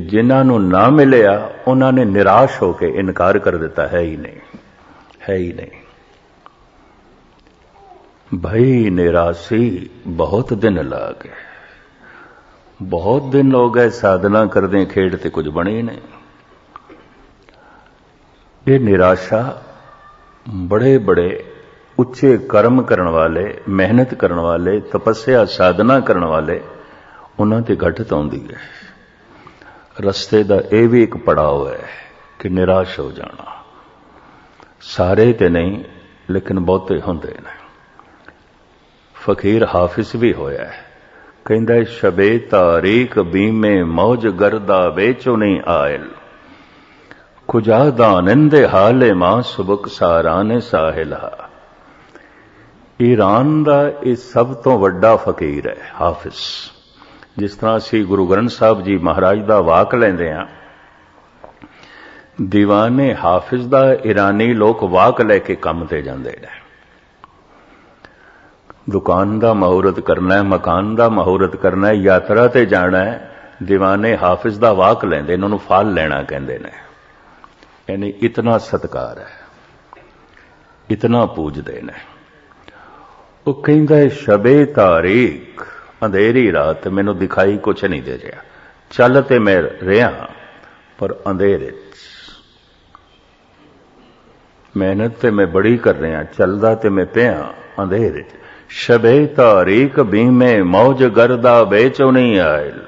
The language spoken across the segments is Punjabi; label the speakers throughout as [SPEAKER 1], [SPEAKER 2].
[SPEAKER 1] ਜਿਨ੍ਹਾਂ ਨੂੰ ਨਾ ਮਿਲਿਆ, ਉਹਨਾਂ ਨੇ ਨਿਰਾਸ਼ ਹੋ ਕੇ ਇਨਕਾਰ ਕਰ ਦਿੱਤਾ। ਹੈ ਹੀ ਨਹੀਂ। ਹੈ ਹੀ ਨਹੀਂ। ਭਈ ਨਿਰਾਸੀ ਬਹੁਤ ਦਿਨ ਲਾ ਗਏ। ਬਹੁਤ ਦਿਨ ਹੋ ਗਏ ਸਾਧਨਾ ਕਰਦੇ ਖੇਡ ਤੇ ਕੁਝ ਬਣੇ ਨਹੀਂ। ਇਹ ਨਿਰਾਸ਼ਾ ਬੜੇ ਬੜੇ ਉੱਚੇ ਕਰਮ ਕਰਨ ਵਾਲੇ, ਮਿਹਨਤ ਕਰਨ ਵਾਲੇ, ਤਪੱਸਿਆ ਸਾਧਨਾ ਕਰਨ ਵਾਲੇ, ਉਹਨਾਂ ਤੇ ਘਟਤ ਆਉਂਦੀ ਹੈ। ਰਸਤੇ ਦਾ ਇਹ ਵੀ ਇੱਕ ਪੜਾਅ ਹੈ ਕਿ ਨਿਰਾਸ਼ ਹੋ ਜਾਣਾ। ਸਾਰੇ ਤੇ ਨਹੀਂ, ਲੇਕਿਨ ਬਹੁਤੇ ਹੁੰਦੇ ਨੇ। ਫਕੀਰ ਹਾਫਿਜ਼ ਵੀ ਹੋਇਆ ਹੈ। ਕਹਿੰਦਾ ਸ਼ਬੇ ਤਾਰੀਖ ਬੀਮੇ ਮੌਜ ਗਰਦਾ ਵੇਚੋ ਨਹੀਂ ਆਇਲ। ਕੁਜਾ ਦਾਨੰਦੇ ਹਾਲੇ ਮਾਂ ਸੁਬਕ ਸਾਰਾਨੇ ਸਾਹਿਲਾ। ਈਰਾਨ ਦਾ ਇਹ ਸਭ ਤੋਂ ਵੱਡਾ ਫਕੀਰ ਹੈ, ਹਾਫਿਜ਼। ਜਿਸ ਤਰ੍ਹਾਂ ਅਸੀਂ ਗੁਰੂ ਗ੍ਰੰਥ ਸਾਹਿਬ ਜੀ ਮਹਾਰਾਜ ਦਾ ਵਾਕ ਲੈਂਦੇ ਆ, ਦੀਵਾਨੇ ਹਾਫਿਜ਼ ਦਾ ਇਰਾਨੀ ਲੋਕ ਵਾਕ ਲੈ ਕੇ ਕੰਮ ਤੇ ਜਾਂਦੇ ਨੇ। ਦੁਕਾਨ ਦਾ ਮਹੂਰਤ ਕਰਨਾ ਹੈ, ਮਕਾਨ ਦਾ ਮਹੂਰਤ ਕਰਨਾ ਹੈ, ਯਾਤਰਾ ਤੇ ਜਾਣਾ ਹੈ, ਦੀਵਾਨੇ ਹਾਫਿਜ਼ ਦਾ ਵਾਕ ਲੈਂਦੇ ਇਹਨਾਂ ਨੂੰ ਫਲ ਲੈਣਾ ਕਹਿੰਦੇ ਨੇ। ਯਾਨੀ ਇਤਨਾ ਸਤਕਾਰ ਹੈ, ਇਤਨਾ ਪੂਜਦੇ ਨੇ। ਉਹ ਕਹਿੰਦਾ ਸ਼ਬੇ ਤਾਰੀਖ ਅੰਧੇਰੀ ਰਾਤ ਮੈਨੂੰ ਦਿਖਾਈ ਕੁਛ ਨਹੀਂ ਦੇ ਰਿਹਾ। ਚੱਲ ਤੇ ਮੈਂ ਰਿਹਾ ਪਰ ਅੰਧੇਰੇ ਮਿਹਨਤ ਤੇ ਮੈਂ ਬੜੀ ਕਰ ਰਿਹਾ, ਚੱਲਦਾ ਤੇ ਮੈਂ ਪਿਆ ਅੰਧੇਰੇ ਸ਼ਬੇ ਤਾਰੀਖ ਬੀਮੇ ਮੌਜ ਗਰਦਾ ਵੇਚੋ ਨਹੀਂ ਆਇਲ।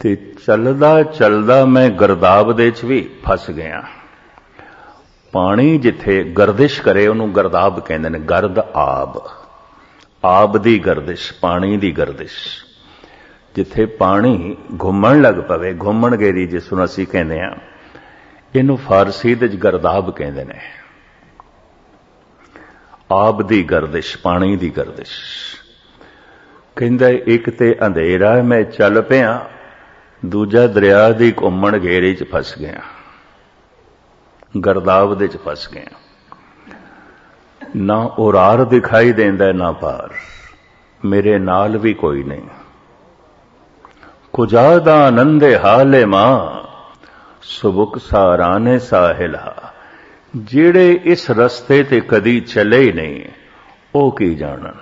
[SPEAKER 1] ਤੇ ਚੱਲਦਾ ਚੱਲਦਾ ਮੈਂ ਗਰਦਾਬ ਦੇ ਚ ਵੀ ਫਸ ਗਿਆ। ਪਾਣੀ ਜਿੱਥੇ ਗਰਦਿਸ਼ ਕਰੇ, ਉਹਨੂੰ ਗਰਦਾਬ ਕਹਿੰਦੇ ਨੇ, ਗਰਦ ਆਬ। ਆਬ ਦੀ ਗਰਦਿਸ਼, ਪਾਣੀ ਦੀ ਗਰਦਿਸ਼। ਜਿੱਥੇ ਪਾਣੀ ਘੁੰਮਣ ਲੱਗ ਪਵੇ, ਘੁੰਮਣ ਗੇਰੀ ਜਿਸ ਨੂੰ ਅਸੀਂ ਕਹਿੰਦੇ ਆ ਇਹਨੂੰ ਫਾਰਸੀ ਵਿੱਚ ਗਰਦਾਬ ਕਹਿੰਦੇ ਨੇ। ਆਬ ਦੀ ਗਰਦਿਸ਼, ਪਾਣੀ ਦੀ ਗਰਦਿਸ਼। ਕਹਿੰਦਾ, ਇੱਕ ਤੇ ਅੰਧੇਰਾ ਮੈਂ ਚੱਲ ਪਿਆ, ਦੂਜਾ ਦਰਿਆ ਦੀ ਘੁੰਮਣ ਘੇਰੇ 'ਚ ਫਸ ਗਿਆ। ਗਰਦਾਬ ਦੇ 'ਚ ਫਸ ਗਿਆ। ਨਾ ਉਰਾਰ ਦਿਖਾਈ ਦਿੰਦਾ, ਨਾ ਪਾਰ ਮੇਰੇ ਨਾਲ ਵੀ ਕੋਈ ਨਹੀਂ। ਕੁਜਾ ਦਾ ਆਨੰਦ ਹਾਲੇ ਮਾਂ, ਸੁਬੁਕ ਸਾਰਾਨੇ ਸਾਹਿਲਾ। ਜਿਹੜੇ ਇਸ ਰਸਤੇ ਤੇ ਕਦੀ ਚਲੇ ਹੀ ਨਹੀਂ, ਉਹ ਕੀ ਜਾਣਨ?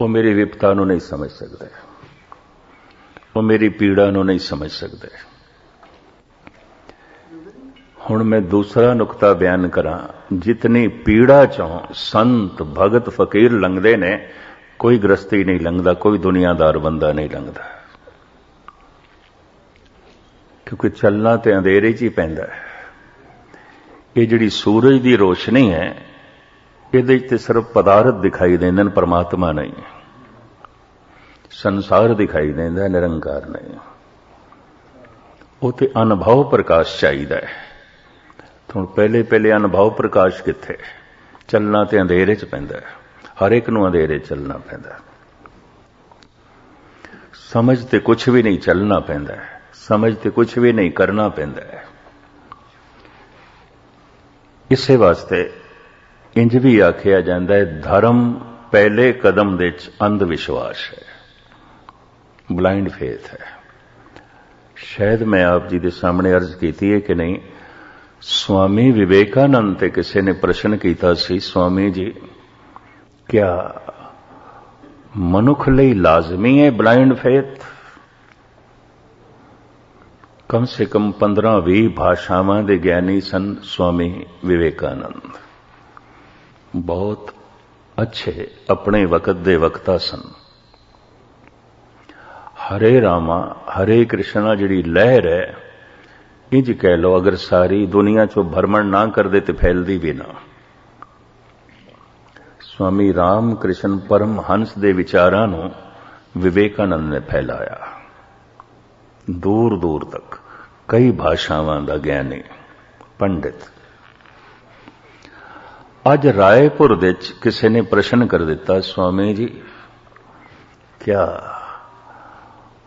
[SPEAKER 1] ਉਹ ਮੇਰੀ ਵਿਪਤਾ ਨੂੰ ਨਹੀਂ ਸਮਝ ਸਕਦੇ। ਉਹ ਮੇਰੀ ਪੀੜਾ ਨੂੰ ਨਹੀਂ ਸਮਝ ਸਕਦੇ। ਹੁਣ ਮੈਂ ਦੂਸਰਾ ਨੁਕਤਾ ਬਿਆਨ ਕਰਾਂ। ਜਿਤਨੀ ਪੀੜਾ ਚੋਂ ਸੰਤ, ਭਗਤ, ਫਕੀਰ ਲੰਘਦੇ ਨੇ, ਕੋਈ ਗ੍ਰਸਤੀ ਨਹੀਂ ਲੰਘਦਾ, ਕੋਈ ਦੁਨੀਆਦਾਰ ਬੰਦਾ ਨਹੀਂ ਲੰਘਦਾ। ਕਿਉਂਕਿ ਚੱਲਣਾ ਤੇ ਅੰਧੇਰੇ 'ਚ ਹੀ ਪੈਂਦਾ ਹੈ। ਇਹ ਜਿਹੜੀ ਸੂਰਜ ਦੀ ਰੋਸ਼ਨੀ ਹੈ, ਇਹਦੇ 'ਚ ਤੇ ਸਿਰਫ ਪਦਾਰਥ ਦਿਖਾਈ ਦਿੰਦੇ ਨੇ, ਪਰਮਾਤਮਾ ਨਹੀਂ। ਸੰਸਾਰ ਦਿਖਾਈ ਦਿੰਦਾ ਨਿਰੰਕਾਰ ਨਹੀਂ। ਉਹ ਤੇ ਅਨੁਭਵ ਪ੍ਰਕਾਸ਼ ਚਾਹੀਦਾ ਹੈ। ਹੁਣ ਪਹਿਲੇ ਪਹਿਲੇ ਅਨੁਭਵ ਪ੍ਰਕਾਸ਼ ਕਿੱਥੇ? ਚੱਲਣਾ ਤੇ ਅੰਧੇਰੇ 'ਚ ਪੈਂਦਾ ਹੈ। ਹਰ ਇੱਕ ਨੂੰ ਅੰਧੇਰੇ ਚੱਲਣਾ ਪੈਂਦਾ ਸਮਝ ਤੇ ਕੁਝ ਵੀ ਨਹੀਂ ਚੱਲਣਾ ਪੈਂਦਾ ਸਮਝ ਤੇ ਕੁਝ ਵੀ ਨਹੀਂ ਕਰਨਾ ਪੈਂਦਾ ਇਸੇ ਵਾਸਤੇ ਇੰਜ ਵੀ ਆਖਿਆ ਜਾਂਦਾ ਹੈ, ਧਰਮ ਪਹਿਲੇ ਕਦਮ ਦੇ ਵਿੱਚ ਅੰਧ ਵਿਸ਼ਵਾਸ ਹੈ। ਬਲਾਈਂਡ ਫੇਥ ਹੈ। ਸ਼ਾਇਦ ਮੈਂ ਆਪ ਜੀ ਦੇ ਸਾਹਮਣੇ ਅਰਜ਼ ਕੀਤੀ ਹੈ ਕਿ ਨਹੀਂ ਸਵਾਮੀ ਵਿਵੇਕਾਨੰਦ ਤੇ ਕਿਸੇ ਨੇ ਪ੍ਰਸ਼ਨ ਕੀਤਾ ਸੀ ਸਵਾਮੀ ਜੀ, ਕਿਆ ਮਨੁੱਖ ਲਈ ਲਾਜ਼ਮੀ ਹੈ ਬਲਾਈਂਡ ਫੇਥ ਕਮ ਸੇ ਕਮ 15-20 ਭਾਸ਼ਾਵਾਂ ਦੇ ਗਿਆਨੀ ਸਨ ਸਵਾਮੀ ਵਿਵੇਕਾਨੰਦ। ਬਹੁਤ ਅੱਛੇ ਆਪਣੇ ਵਕਤ ਦੇ ਵਕਤਾ ਸਨ। ਹਰੇ ਰਾਮਾ, ਹਰੇ ਕ੍ਰਿਸ਼ਨਾ ਜਿਹੜੀ ਲਹਿਰ ਹੈ ਇੰਜ ਕਹਿ ਲਓ, ਅਗਰ ਸਾਰੀ ਦੁਨੀਆ ਚੋਂ ਭਰਮਣ ਨਾ ਕਰਦੇ ਤੇ ਫੈਲਦੀ ਵੀ ਨਾ। ਸਵਾਮੀ ਰਾਮ ਕ੍ਰਿਸ਼ਨ ਪਰਮ ਹੰਸ ਦੇ ਵਿਚਾਰਾਂ ਨੂੰ ਵਿਵੇਕਾਨੰਦ ਨੇ ਫੈਲਾਇਆ। ਦੂਰ ਦੂਰ ਤੱਕ ਕਈ ਭਾਸ਼ਾਵਾਂ ਦਾ ਗਿਆਨੀ, ਪੰਡਿਤ। ਅੱਜ ਰਾਏਪੁਰ ਵਿੱਚ ਕਿਸੇ ਨੇ ਪ੍ਰਸ਼ਨ ਕਰ ਦਿੱਤਾ, ਸਵਾਮੀ ਜੀ, ਕਿਆ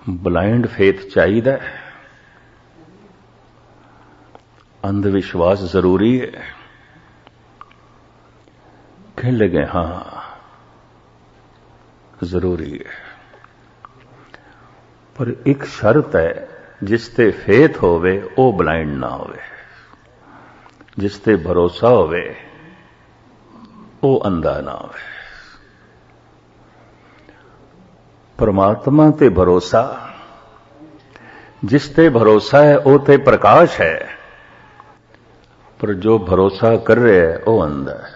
[SPEAKER 1] ਬਲਾਈਂਡ ਫੇਥ ਚਾਹੀਦਾ ਹੈ? ਅੰਧ ਵਿਸ਼ਵਾਸ ਜ਼ਰੂਰੀ ਹੈ ਕਹਿਣ ਲਗੇ ਹਾਂ ਜ਼ਰੂਰੀ ਹੈ ਪਰ ਇੱਕ ਸ਼ਰਤ ਹੈ ਜਿਸ ਤੇ ਫੇਥ ਹੋਵੇ ਉਹ ਬਲਾਈਂਡ ਨਾ ਹੋਵੇ ਜਿਸ ਤੇ ਭਰੋਸਾ ਹੋਵੇ ਉਹ ਅੰਧਾ ਨਾ ਹੋਵੇ ਪਰਮਾਤਮਾ ਤੇ ਭਰੋਸਾ ਜਿਸ ਤੇ ਭਰੋਸਾ ਹੈ ਉਹ ਤੇ ਪ੍ਰਕਾਸ਼ ਹੈ ਪਰ ਜੋ ਭਰੋਸਾ ਕਰ ਰਿਹਾ ਹੈ, ਉਹ ਅੰਧਾ ਹੈ।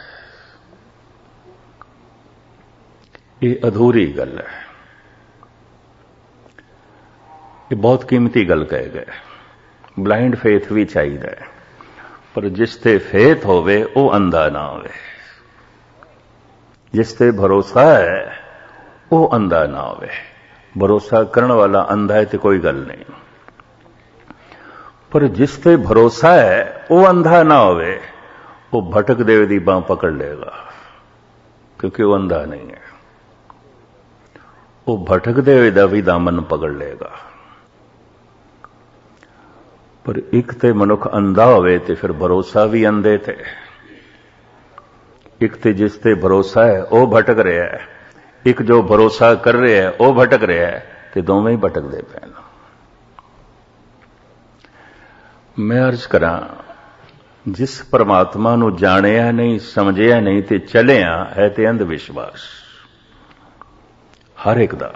[SPEAKER 1] ਇਹ ਅਧੂਰੀ ਗੱਲ ਹੈ। ਇਹ ਬਹੁਤ ਕੀਮਤੀ ਗੱਲ ਕਹੇ ਗਏ ਬਲਾਈਂਡ ਫੇਥ ਵੀ ਚਾਹੀਦਾ ਹੈ। ਪਰ ਜਿਸ ਤੇ ਫੇਥ ਹੋਵੇ, ਉਹ ਅੰਧਾ ਨਾ ਹੋਵੇ। ਜਿਸ ਤੇ ਭਰੋਸਾ ਹੈ, ਉਹ ਅੰਧਾ ਨਾ ਹੋਵੇ। ਭਰੋਸਾ ਕਰਨ ਵਾਲਾ ਅੰਧਾ ਹੈ ਤੇ ਕੋਈ ਗੱਲ ਨਹੀਂ। ਪਰ ਜਿਸ ਤੇ ਭਰੋਸਾ ਹੈ, ਉਹ ਅੰਧਾ ਨਾ ਹੋਵੇ, ਉਹ ਭਟਕਦੇ ਦੀ ਬਾਹ ਪਕੜ ਲਏਗਾ, ਕਿਉਂਕਿ ਉਹ ਅੰਧਾ ਨਹੀਂ ਹੈ। ਉਹ ਭਟਕਦੇ ਹੋਏ ਦਾ ਵੀ ਦਾਮਨ ਪਕੜ ਲਏਗਾ। ਪਰ ਇੱਕ ਤੇ ਮਨੁੱਖ ਅੰਧਾ ਹੋਵੇ ਤੇ ਫਿਰ ਭਰੋਸਾ ਵੀ ਅੰਧੇ ਤੇ। ਇੱਕ ਤੇ ਜਿਸ ਤੇ ਭਰੋਸਾ ਹੈ, ਉਹ ਭਟਕ ਰਿਹਾ ਹੈ। ਇੱਕ ਜੋ ਭਰੋਸਾ ਕਰ ਰਿਹਾ ਹੈ, ਉਹ ਭਟਕ ਰਿਹਾ ਹੈ ਤੇ ਦੋਵੇਂ ਹੀ ਭਟਕਦੇ ਪਏ ਨੇ ਮੈਂ ਅਰਜ਼ ਕਰਾਂ, ਜਿਸ ਪਰਮਾਤਮਾ ਨੂੰ ਜਾਣਿਆ ਨਹੀਂ, ਸਮਝਿਆ ਨਹੀਂ ਤੇ ਚੱਲਿਆ ਹੈ ਤੇ ਅੰਧ ਵਿਸ਼ਵਾਸ ਹਰ ਇੱਕ ਦਾ।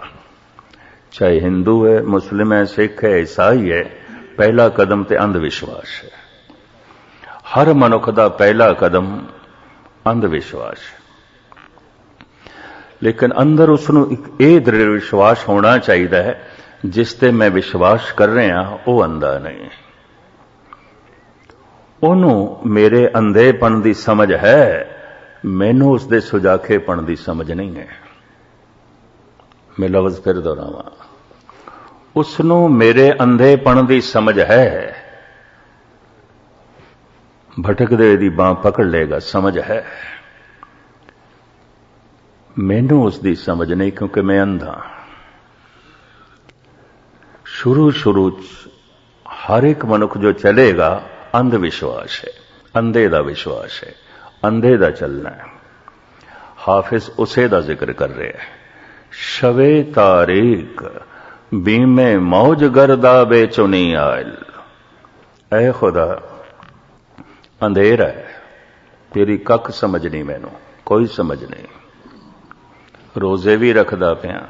[SPEAKER 1] ਚਾਹੇ ਹਿੰਦੂ ਹੈ, ਮੁਸਲਿਮ ਹੈ, ਸਿੱਖ ਹੈ, ਈਸਾਈ ਹੈ, ਪਹਿਲਾ ਕਦਮ ਤੇ ਅੰਧ ਵਿਸ਼ਵਾਸ ਹੈ। ਹਰ ਮਨੁੱਖ ਦਾ ਪਹਿਲਾ ਕਦਮ ਅੰਧ ਵਿਸ਼ਵਾਸ ਹੈ। ਲੇਕਿਨ ਅੰਦਰ ਉਸ ਨੂੰ ਇੱਕ ਇਹ ਦ੍ਰਿੜ ਵਿਸ਼ਵਾਸ ਹੋਣਾ ਚਾਹੀਦਾ ਹੈ, ਜਿਸ ਤੇ ਮੈਂ ਵਿਸ਼ਵਾਸ ਕਰ ਰਿਹਾ, ਉਹ ਅੰਧਾ ਨਹੀਂ। ਉਹਨੂੰ ਮੇਰੇ ਅੰਧੇਪਣ ਦੀ ਸਮਝ ਹੈ, ਮੈਨੂੰ ਉਸ ਦੇ ਸੁਜਾਖੇਪਣ ਦੀ ਸਮਝ ਨਹੀਂ ਹੈ। ਮੈਂ ਲਫ਼ਜ਼ ਫਿਰ ਦੁਹਰਾਵਾਂ। ਉਸ ਨੂੰ ਮੇਰੇ ਅੰਧੇਪਣ ਦੀ ਸਮਝ ਹੈ। ਭਟਕਦੇ ਦੀ ਬਾਹ ਪਕੜ ਲੇਗਾ ਸਮਝ ਹੈ। ਮੈਨੂੰ ਉਸ ਦੀ ਸਮਝ ਨਹੀਂ ਕਿਉਂਕਿ ਮੈਂ ਅੰਧਾ ਸ਼ੁਰੂ ਸ਼ੁਰੂ ਚ ਹਰ ਇੱਕ ਮਨੁੱਖ ਜੋ ਚਲੇਗਾ ਅੰਧ ਵਿਸ਼ਵਾਸ ਹੈ, ਅੰਧੇ ਦਾ ਵਿਸ਼ਵਾਸ ਹੈ, ਅੰਧੇ ਦਾ ਚੱਲਣਾ ਹੈ। ਹਾਫਿਜ਼ ਉਸੇ ਦਾ ਜ਼ਿਕਰ ਕਰ ਰਿਹਾ ਹੈ। ਸ਼ਵੇ ਤਾਰੀਕ, ਬੀਮੇ ਮੌਜ ਗਰਦਾ ਬੇਚੁਨੀ ਆਇਲ। ਐ ਖੁਦਾ, ਅੰਧੇਰਾ ਹੈ। ਤੇਰੀ ਕੱਖ ਸਮਝ ਨਹੀਂ ਮੈਨੂੰ, ਕੋਈ ਸਮਝ ਨਹੀਂ। ਰੋਜ਼ੇ ਵੀ ਰੱਖਦਾ ਪਿਆ,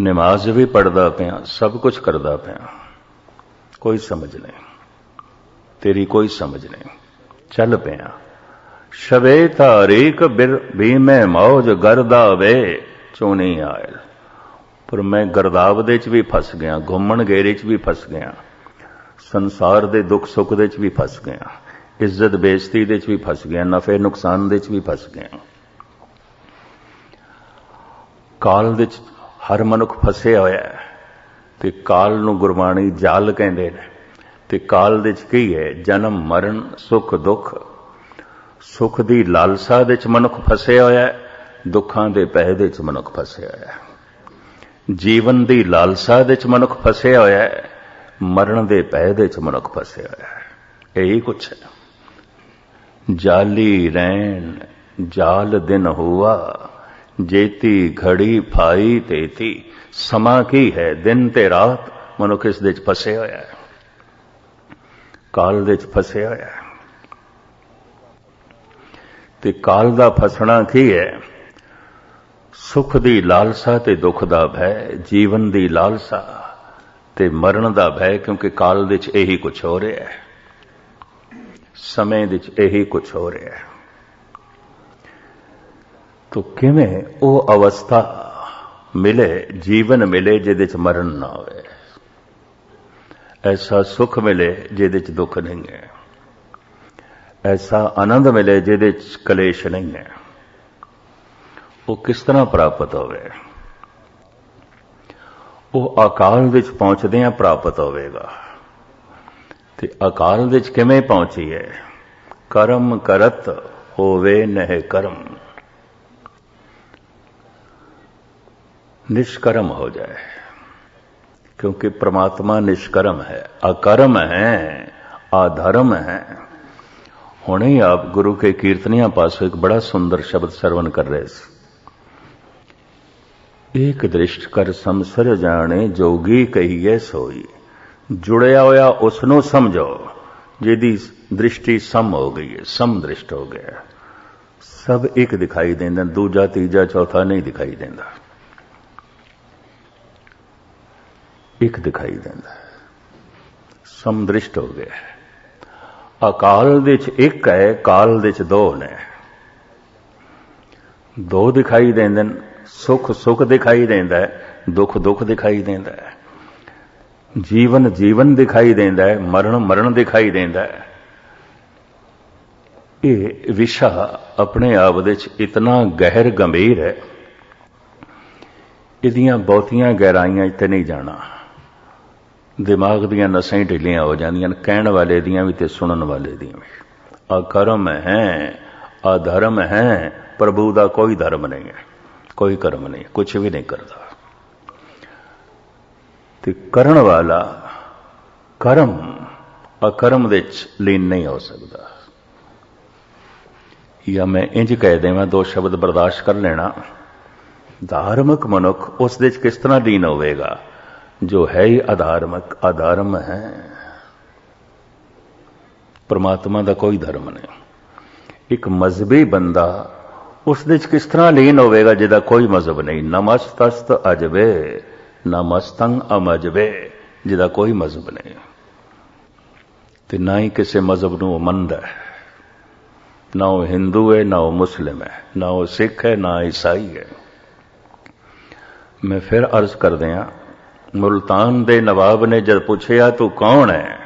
[SPEAKER 1] ਨਮਾਜ਼ ਵੀ ਪੜਦਾ ਪਿਆ, ਸਭ ਕੁਝ ਕਰਦਾ ਪਿਆ, ਕੋਈ ਸਮਝ ਨਹੀਂ। ਤੇਰੀ ਕੋਈ ਸਮਝ ਨਹੀਂ। ਚੱਲ ਪਿਆ। ਸ਼ਵੇ ਤਾਰੀਕ ਵੀ ਮੈਂ ਮੌਜ ਗਰਦਾ ਵੇ, ਚੋਣੀ ਆਇਲ। ਪਰ ਮੈਂ ਗਰਦਾਵ ਦੇ ਚ ਵੀ ਫਸ ਗਿਆ, ਘੁੰਮਣ ਗੇਰੇ ਚ ਵੀ ਫਸ ਗਿਆ। ਸੰਸਾਰ ਦੇ ਦੁੱਖ ਸੁੱਖ ਦੇ ਚ ਵੀ ਫਸ ਗਿਆ। ਇੱਜ਼ਤ ਬੇਇੱਜ਼ਤੀ ਦੇ ਚ ਵੀ ਫਸ ਗਿਆ, ਨਫੇ ਨੁਕਸਾਨ ਦੇ ਚ ਵੀ ਫਸ ਗਿਆ। ਕਾਲ ਦੇ ਚ ਹਰ ਮਨੁੱਖ ਫਸਿਆ ਹੋਇਆ ਹੈ ਤੇ ਕਾਲ ਨੂੰ ਗੁਰਬਾਣੀ ਜਾਲ ਕਹਿੰਦੇ ਨੇ। ਤੇ ਕਾਲ ਦੇ ਚ ਕੀ ਹੈ? ਜਨਮ, ਮਰਨ, ਸੁਖ, ਦੁੱਖ। ਸੁਖ ਦੀ ਲਾਲਸਾ ਦੇ ਚ ਮਨੁੱਖ ਫਸਿਆ ਹੋਇਆ ਹੈ, ਦੁੱਖਾਂ ਦੇ ਪਹਿ ਦੇ ਚ ਮਨੁੱਖ ਫਸਿਆ ਹੋਇਆ ਹੈ। ਜੀਵਨ ਦੀ ਲਾਲਸਾ ਦੇ ਚ ਮਨੁੱਖ ਫਸਿਆ ਹੋਇਆ ਹੈ, ਮਰਨ ਦੇ ਪਹਿ ਦੇ ਚ ਮਨੁੱਖ ਫਸਿਆ ਹੋਇਆ ਹੈ। ਇਹੀ ਕੁਛ ਹੈ। ਜਾਲੀ ਰਹਿਣ, ਜਾਲ ਦਿਨ ਹੁਆ, ਜੇਤੀ ਘੜੀ ਫਾਈ ਤੇਤੀ। ਸਮਾਂ ਕੀ ਹੈ? ਦਿਨ ਤੇ ਰਾਤ ਮਨੁੱਖ ਇਸ ਦੇ ਚ ਫਸਿਆ ਹੋਇਆ ਹੈ। ਕਾਲ ਦੇ ਚ ਫਸਿਆ ਹੋਇਆ ਹੈ। ਤੇ ਕਾਲ ਦਾ ਫਸਣਾ ਕੀ ਹੈ? ਸੁਖ ਦੀ ਲਾਲਸਾ ਤੇ ਦੁੱਖ ਦਾ ਭੈ, ਜੀਵਨ ਦੀ ਲਾਲਸਾ ਤੇ ਮਰਨ ਦਾ ਭੈ, ਕਿਉਂਕਿ ਕਾਲ ਦੇ ਵਿੱਚ ਇਹੀ ਕੁਝ ਹੋ ਰਿਹਾ ਹੈ। ਸਮੇਂ ਦੇ ਚ ਇਹੀ ਕੁਝ ਹੋ ਰਿਹਾ ਹੈ। ਤੋ ਕਿਵੇਂ ਉਹ ਅਵਸਥਾ ਮਿਲੇ, ਜੀਵਨ ਮਿਲੇ ਜਿਹਦੇ ਚ ਮਰਨ ਨਾ ਹੋਵੇ? ਐਸਾ ਸੁਖ ਮਿਲੇ ਜਿਹਦੇ ਚ ਦੁੱਖ ਨਹੀਂ ਹੈ। ਐਸਾ ਆਨੰਦ ਮਿਲੇ ਜਿਹਦੇ ਚ ਕਲੇਸ਼ ਨਹੀਂ ਹੈ। ਉਹ ਕਿਸ ਤਰ੍ਹਾਂ ਪ੍ਰਾਪਤ ਹੋਵੇ? ਉਹ ਅਕਾਲ ਵਿੱਚ ਪਹੁੰਚਦਿਆਂ ਪ੍ਰਾਪਤ ਹੋਵੇਗਾ। ਤੇ ਅਕਾਲ ਵਿੱਚ ਕਿਵੇਂ ਪਹੁੰਚੀ ਹੈ ਕਰਮ ਕਰਤ ਹੋਵੇ ਨਹਿ ਕਰਮ। ਨਿਸ਼ਕਰਮ ਹੋ ਜਾਏ। क्योंकि परमात्मा निष्कर्म है अकर्म है अधर्म है ਹੁਣੇ ਹੀ ਆਪ ਗੁਰੂ ਕੇ ਕੀਰਤਨੀਆਂ ਪਾਸੋਂ ਇੱਕ ਬੜਾ ਸੁੰਦਰ ਸ਼ਬਦ ਸਰਵਨ ਕਰ ਰਹੇ ਸੀ ਏਕ ਦ੍ਰਿਸ਼ਟ ਕਰ ਸੰਸਰ ਜਾਣੇ ਜੋਗੀ ਕਹੀਏ ਸੋਈ ਜੁੜਿਆ ਹੋਇਆ ਉਸ ਨੂੰ ਸਮਝੋ ਜਿਹਦੀ ਦ੍ਰਿਸ਼ਟੀ ਸਮ ਹੋ ਗਈ ਹੈ ਸਮ ਦ੍ਰਿਸ਼ਟ ਹੋ ਗਿਆ ਹੈ। ਸਭ ਇੱਕ ਦਿਖਾਈ ਦਿੰਦਾ ਦੂਜਾ ਤੀਜਾ ਚੌਥਾ ਨਹੀਂ ਦਿਖਾਈ ਦਿੰਦਾ ਇੱਕ ਦਿਖਾਈ ਦਿੰਦਾ ਹੈ। ਸਮ ਹੋ ਗਿਆ ਹੈ। ਅਕਾਲ ਦੇ ਚ ਇੱਕ ਹੈ, ਕਾਲ ਦੇ ਚ ਦੋ ਨੇ। ਦੋ ਦਿਖਾਈ ਦਿੰਦੇ ਨੇ, ਸੁਖ ਸੁਖ ਦਿਖਾਈ ਦਿੰਦਾ ਹੈ, ਦੁੱਖ ਦੁੱਖ ਦਿਖਾਈ ਦਿੰਦਾ ਹੈ। ਜੀਵਨ ਜੀਵਨ ਦਿਖਾਈ ਦਿੰਦਾ ਹੈ, ਮਰਨ ਮਰਨ ਦਿਖਾਈ ਦਿੰਦਾ ਹੈ। ਇਹ ਵਿਸ਼ਾ ਆਪਣੇ ਆਪ ਵਿੱਚ ਇਤਨਾ ਗਹਿਰ ਗੰਭੀਰ ਹੈ। ਇਹਦੀਆਂ ਬਹੁਤੀਆਂ ਗਹਿਰਾਈਆਂ ਇੱਥੇ ਨਹੀਂ ਜਾਣਾ। ਦਿਮਾਗ ਦੀਆਂ ਨਸਾਂ ਹੀ ਢਿੱਲੀਆਂ ਹੋ ਜਾਂਦੀਆਂ ਨੇ, ਕਹਿਣ ਵਾਲੇ ਦੀਆਂ ਵੀ ਤੇ ਸੁਣਨ ਵਾਲੇ ਦੀਆਂ ਵੀ। ਅਕਰਮ ਹੈ ਅਧਰਮ ਹੈ, ਪ੍ਰਭੂ ਦਾ ਕੋਈ ਧਰਮ ਨਹੀਂ ਹੈ, ਕੋਈ ਕਰਮ ਨਹੀਂ ਕੁਝ ਵੀ ਨਹੀਂ ਕਰਦਾ। ਤੇ ਕਰਨ ਵਾਲਾ ਕਰਮ ਅਕਰਮ ਵਿੱਚ ਲੀਨ ਨਹੀਂ ਹੋ ਸਕਦਾ। ਜਾਂ ਮੈਂ ਇੰਜ ਕਹਿ ਦੇਵਾਂ, ਦੋ ਸ਼ਬਦ ਬਰਦਾਸ਼ਤ ਕਰ ਲੈਣਾ, ਧਾਰਮਿਕ ਮਨੁੱਖ ਉਸ ਵਿੱਚ ਕਿਸ ਤਰ੍ਹਾਂ ਲੀਨ ਹੋਵੇਗਾ? ਜੋ ਹੈ ਹੀ ਅਧਾਰਮਿਕ ਅਧਰਮ ਹੈ। ਪਰਮਾਤਮਾ ਦਾ ਕੋਈ ਧਰਮ ਨਹੀਂ। ਇੱਕ ਮਜ਼ਬੀ ਬੰਦਾ ਉਸ ਦੇ ਵਿੱਚ ਕਿਸ ਤਰ੍ਹਾਂ ਲੀਨ ਹੋਵੇਗਾ ਜਿਹਦਾ ਕੋਈ ਮਜ਼ਹਬ ਨਹੀਂ? ਨਮਸਤਸਤ ਅਜਵੇ, ਨਮਸਤੰ ਅਮਜਵੇ, ਜਿਹਦਾ ਕੋਈ ਮਜ਼ਹਬ ਨਹੀਂ। ਤੇ ਨਾ ਹੀ ਕਿਸੇ ਮਜ਼ਹਬ ਨੂੰ ਉਹ ਮੰਨਦਾ ਹੈ। ਨਾ ਉਹ ਹਿੰਦੂ ਹੈ, ਨਾ ਉਹ ਮੁਸਲਿਮ ਹੈ, ਨਾ ਉਹ ਸਿੱਖ ਹੈ, ਨਾ ਈਸਾਈ ਹੈ। ਮੈਂ ਫਿਰ ਅਰਜ਼ ਕਰਦੇ ਹਾਂ ਮੁਲਤਾਨ ਦੇ ਨਵਾਬ ਨੇ ਜਦ ਪੁੱਛਿਆ, ਤੂੰ ਕੌਣ ਹੈ?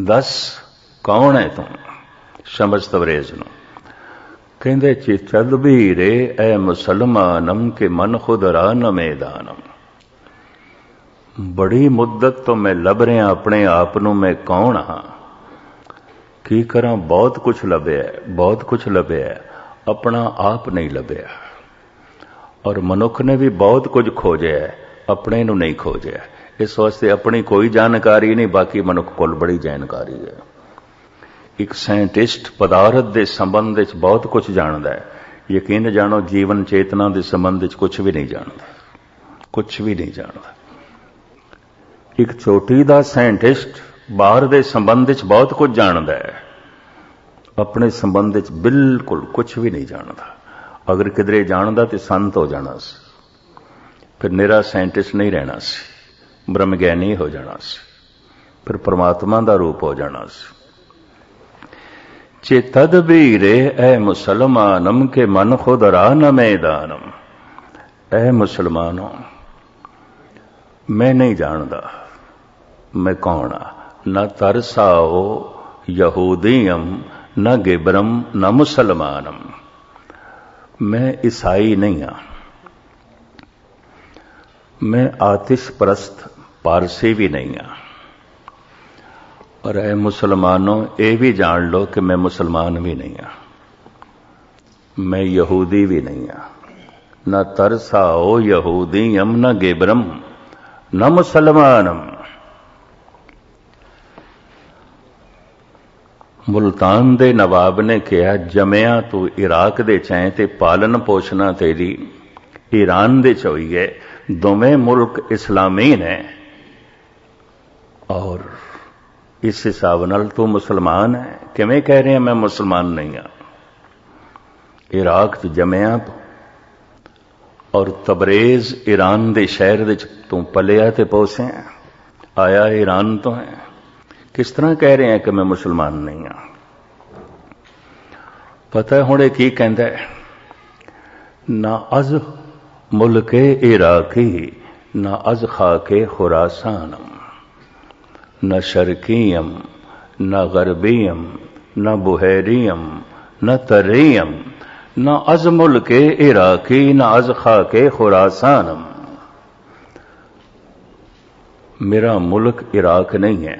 [SPEAKER 1] ਦੱਸ, ਕੌਣ ਹੈ ਤੂੰ? ਸ਼ਮਸ ਤਬਰੇਜ਼ ਨੂੰ। ਕਹਿੰਦੇ ਚੀ ਚਦਬੀਰੇ ਐ ਮੁਸਲਮਾਨਮ ਕੇ ਮਨ ਖੁਦ ਰਾ ਨ ਮੈਦਾਨਮ। ਬੜੀ ਮੁੱਦਤ ਤੋਂ ਮੈਂ ਲੱਭ ਰਿਹਾ, ਆਪਣੇ ਆਪ ਨੂੰ ਮੈਂ ਕੌਣ ਹਾਂ? ਕੀ ਕਰਾਂ? ਬਹੁਤ ਕੁਝ ਲੱਭਿਆ, ਬਹੁਤ ਕੁਝ ਲੱਭਿਆ, ਆਪਣਾ ਆਪ ਨਹੀਂ ਲੱਭਿਆ। ਔਰ ਮਨੁੱਖ ਨੇ ਵੀ ਬਹੁਤ ਕੁਝ ਖੋਜਿਆ ਆਪਣੇ ਨੂੰ ਨਹੀਂ ਖੋਜਿਆ ਇਸ ਵਾਸਤੇ ਆਪਣੀ ਕੋਈ ਜਾਣਕਾਰੀ ਨਹੀਂ, ਬਾਕੀ ਮਨੁੱਖ ਕੋਲ ਬੜੀ ਜਾਣਕਾਰੀ ਹੈ। ਇੱਕ ਸਾਇੰਟਿਸਟ ਪਦਾਰਥ ਦੇ ਸੰਬੰਧ ਵਿੱਚ ਬਹੁਤ ਕੁਝ ਜਾਣਦਾ ਹੈ। ਯਕੀਨ ਜਾਣੋ, ਜੀਵਨ ਚੇਤਨਾ ਦੇ ਸੰਬੰਧ ਵਿੱਚ ਕੁਝ ਵੀ ਨਹੀਂ ਜਾਣਦਾ। ਕੁਝ ਵੀ ਨਹੀਂ ਜਾਣਦਾ। ਇੱਕ ਛੋਟੀ ਦਾ ਸਾਇੰਟਿਸਟ ਬਾਹਰ ਦੇ ਸੰਬੰਧ ਵਿੱਚ ਬਹੁਤ ਕੁਝ ਜਾਣਦਾ ਹੈ। ਆਪਣੇ ਸੰਬੰਧ ਵਿੱਚ ਬਿਲਕੁਲ ਕੁਝ ਵੀ ਨਹੀਂ ਜਾਣਦਾ। ਅਗਰ ਕਿਧਰੇ ਜਾਣਦਾ ਤੇ ਸੰਤ ਹੋ ਜਾਣਾ ਸੀ। ਫਿਰ ਨਿਰਾ ਸਾਇੰਟਿਸਟ ਨਹੀਂ ਰਹਿਣਾ ਸੀ। ਬ੍ਰਹਮ ਗਿਆਨੀ ਹੋ ਜਾਣਾ ਸੀ। ਫਿਰ ਪ੍ਰਮਾਤਮਾ ਦਾ ਰੂਪ ਹੋ ਜਾਣਾ ਸੀ। ਚੇ ਤਦਬੀਰੇ ਐ ਮੁਸਲਮਾਨਮ ਕੇ ਮਨ ਖੁਦ ਰਾ ਨ ਮੈਦਾਨਮ। ਐ ਮੁਸਲਮਾਨੋ, ਮੈਂ ਨਹੀਂ ਜਾਣਦਾ। ਮੈਂ ਕੌਣ ਆ? ਨਾ ਤਰਸਾਓ ਯਹੂਦੀਅਮ, ਨਾ ਗਿਬਰਮ, ਨਾ ਮੁਸਲਮਾਨਮ। ਮੈਂ ਈਸਾਈ ਨਹੀਂ ਆ ਮੈਂ ਆਤਿਸ਼ ਪ੍ਰਸਤ ਪਾਰਸੀ ਵੀ ਨਹੀਂ ਆ ਔਰ ਐ ਮੁਸਲਮਾਨੋ ਇਹ ਵੀ ਜਾਣ ਲਓ ਕਿ ਮੈਂ ਮੁਸਲਮਾਨ ਵੀ ਨਹੀਂ ਆ ਮੈਂ ਯਹੂਦੀ ਵੀ ਨਹੀਂ ਆ ਨਾ ਤਰਸਾਓ ਯਹੂਦੀਮ ਨਾ ਗਿਬਰਮ ਨਾ ਮੁਸਲਮਾਨਮ ਮੁਲਤਾਨ ਦੇ ਨਵਾਬ ਨੇ ਕਿਹਾ, ਜਮਿਆ ਤੂੰ ਇਰਾਕ ਦੇ ਚਾਹੇ ਤੇ ਪਾਲਨ ਪੋਸ਼ਣਾ ਤੇਰੀ ਈਰਾਨ ਦੇ ਚ ਹੋਈ ਹੈ। ਦੋਵੇਂ ਮੁਲਕ ਇਸਲਾਮੀ ਨੇ। ਔਰ ਇਸ ਹਿਸਾਬ ਨਾਲ ਤੂੰ ਮੁਸਲਮਾਨ ਹੈ। ਕਿਵੇਂ ਕਹਿ ਰਿਹਾ ਮੈਂ ਮੁਸਲਮਾਨ ਨਹੀਂ ਆ ਇਰਾਕ ਚ ਜਮਿਆ ਔਰ ਤਬਰੇਜ਼ ਈਰਾਨ ਦੇ ਸ਼ਹਿਰ ਵਿੱਚ ਤੂੰ ਪਲਿਆ ਤੇ ਪੋਸਿਆ। ਆਇਆ ਈਰਾਨ ਤੋਂ ਹੈ। ਕਿਸ ਤਰ੍ਹਾਂ ਕਹਿ ਰਹੇ ਆ ਕਿ ਮੈਂ ਮੁਸਲਮਾਨ ਨਹੀਂ ਆ ਪਤਾ ਹੈ ਹੁਣ ਇਹ ਕੀ ਕਹਿੰਦਾ ਹੈ ਨਾ ਅਜ਼ ਮੁਲਕੇ ਇਰਾਕੀ ਨਾ ਅਜ਼ ਖਾਕੇ ਖੁਰਾਸਾਨਮ न शर्कीयम न गरबियम न बुहरियम न तरीयम न अजमुल के इराकी न अजखा के खुरासानम ਮੇਰਾ ਮੁਲਕ ਇਰਾਕ ਨਹੀਂ ਹੈ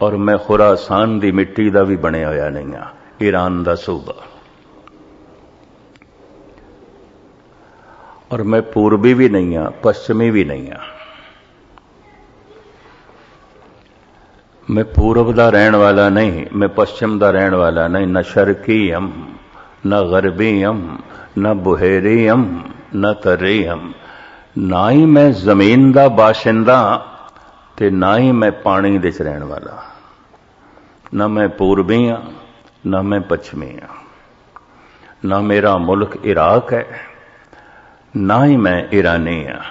[SPEAKER 1] ਔਰ ਮੈਂ ਖੁਰਾਸਾਨ ਦੀ ਮਿੱਟੀ ਦਾ ਵੀ ਬਣਿਆ ਹੋਇਆ ਨਹੀਂ ਆ ਈਰਾਨ ਦਾ ਸੂਬਾ ਔਰ ਮੈਂ ਪੂਰਬੀ ਵੀ ਨਹੀਂ ਆ ਪੱਛਮੀ ਵੀ ਨਹੀਂ ਆ मैं पूर्व ਦਾ ਰਹਿਣ ਵਾਲਾ ਨਹੀਂ ਮੈਂ ਪੱਛਮ ਦਾ ਰਹਿਣ ਵਾਲਾ ਨਹੀਂ ਨਾ ਸ਼ਰਕੀਮ ਨਾ ਗਰਬੀਮ ਨਾ ਬੁਹੇਰੀਮ ਨ ਤਰੇਹਮ ਨਾ ਹੀ ਮੈਂ ਜ਼ਮੀਨ ਦਾ ਬਾਸ਼ਿੰਦਾ ਤੇ ਨਾ ਹੀ ਮੈਂ ਪਾਣੀ ਦੇ ਚ ਰਹਿਣ ਵਾਲਾ ਨਾ ਮੈਂ ਪੂਰਬੀ ਆ, ਨਾ ਮੈਂ ਪੱਛਮੀ ਆ। ਨਾ ਮੇਰਾ ਮੁਲਕ ਇਰਾਕ ਹੈ, ਨਾ ਹੀ ਮੈਂ ਇਰਾਨੀ ਆ।